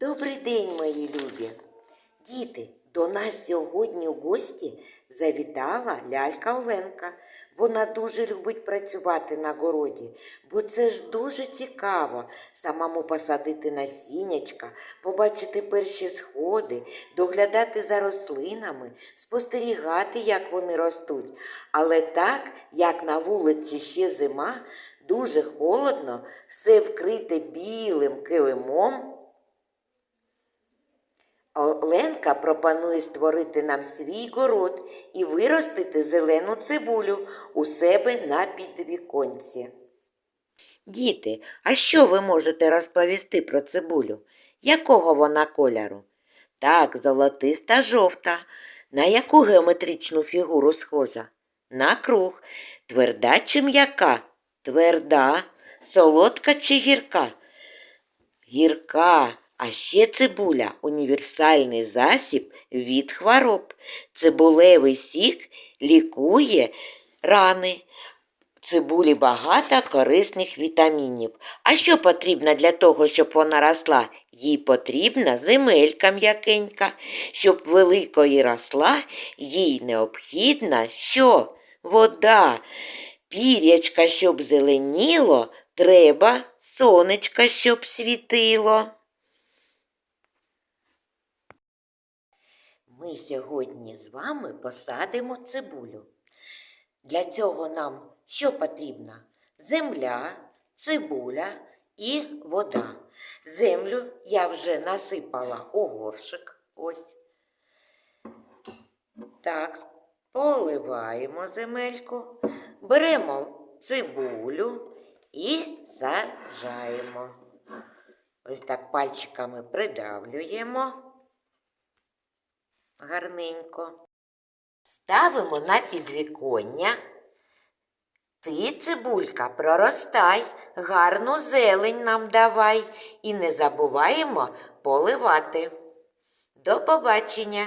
Добрий день, мої любі. Діти, до нас сьогодні в гості завітала лялька Оленка. Вона дуже любить працювати на городі, бо це ж дуже цікаво самому посадити насіннячка, побачити перші сходи, доглядати за рослинами, спостерігати, як вони ростуть. Але так, як на вулиці ще зима, дуже холодно, все вкрите білим килимом. Оленка пропонує створити нам свій город і виростити зелену цибулю у себе на підвіконці. Діти, а що ви можете розповісти про цибулю? Якого вона кольору? Так, золотиста жовта. На яку геометричну фігуру схожа? На круг. Тверда чи м'яка? Тверда. Солодка чи гірка? Гірка. А ще цибуля універсальний засіб від хвороб. Цибулевий сік лікує рани. Цибулі багато корисних вітамінів. А що потрібно для того, щоб вона росла? Їй потрібна земелька м'якенька. Щоб великої росла, їй необхідна що? Вода. Пірячка, щоб зеленіло, треба сонечка, щоб світило. Ми сьогодні з вами посадимо цибулю. Для цього нам що потрібно? Земля, цибуля і вода. Землю я вже насипала у горшик. Ось. Так, поливаємо земельку, беремо цибулю і саджаємо. Ось так пальчиками придавлюємо гарненько. Ставимо на підвіконня. Ти, цибулька, проростай, гарну зелень нам давай і не забуваємо поливати. До побачення!